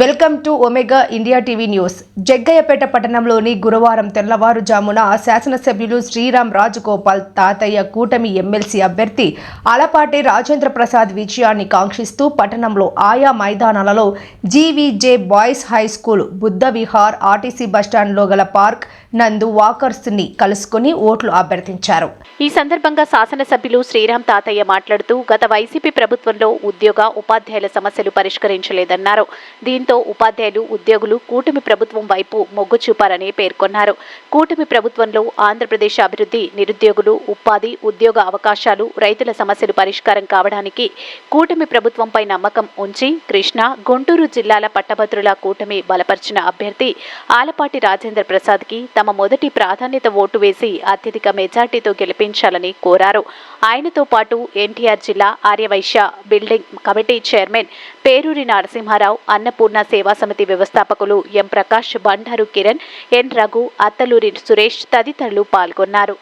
Welcome to Omega India TV news. Jaggayyapeta పట్టణంలోని గురువారం తెల్లవారుజామున శాసనసభ్యులు శ్రీరామ్ రాజగోపాల్ తాతయ్య కూటమి ఎమ్మెల్సీ అభ్యర్థి అలపాటి రాజేంద్ర ప్రసాద్ విజయాన్ని కాంక్షిస్తూ పట్టణంలో ఆయా మైదానాలలో GVJ boys high school Buddha Vihar RTC బస్టాండ్లో గల పార్క్ నందు వాకర్స్ని కలుసుకుని ఓట్లు అభ్యర్థించారు. ఈ సందర్భంగా శాసనసభ్యులు శ్రీరామ్ తాతయ్య మాట్లాడుతూ గత వైసీపీ ప్రభుత్వంలో ఉద్యోగ ఉపాధ్యాయుల సమస్యలు పరిష్కరించలేదన్నారు. దీంతో ఉపాధ్యాయులు ఉద్యోగులు కూటమి ప్రభుత్వం వైపు మొగ్గు చూపారని పేర్కొన్నారు. కూటమి ప్రభుత్వంలో ఆంధ్రప్రదేశ్ అభివృద్ధి నిరుద్యోగులు ఉపాధి ఉద్యోగ అవకాశాలు రైతుల సమస్యలు పరిష్కారం కావడానికి కూటమి ప్రభుత్వంపై నమ్మకం ఉంచి కృష్ణా గుంటూరు జిల్లాల పట్టభద్రుల కూటమి బలపరిచిన అభ్యర్థి ఆలపాటి రాజేంద్ర ప్రసాద్కి తమ తమ మొదటి ప్రాధాన్యత ఓటు వేసి అత్యధిక మెజార్టీతో గెలిపించాలని కోరారు. ఆయనతో పాటు ఎన్టీఆర్ జిల్లా Aryavaishya building committee chairman Peruri Narasimharao Annapurna Seva Samiti వ్యవస్థాపకులు ఎం ప్రకాష్ బండారు కిరణ్ ఎన్ రఘు అత్తలూరి సురేష్ తదితరులు పాల్గొన్నారు.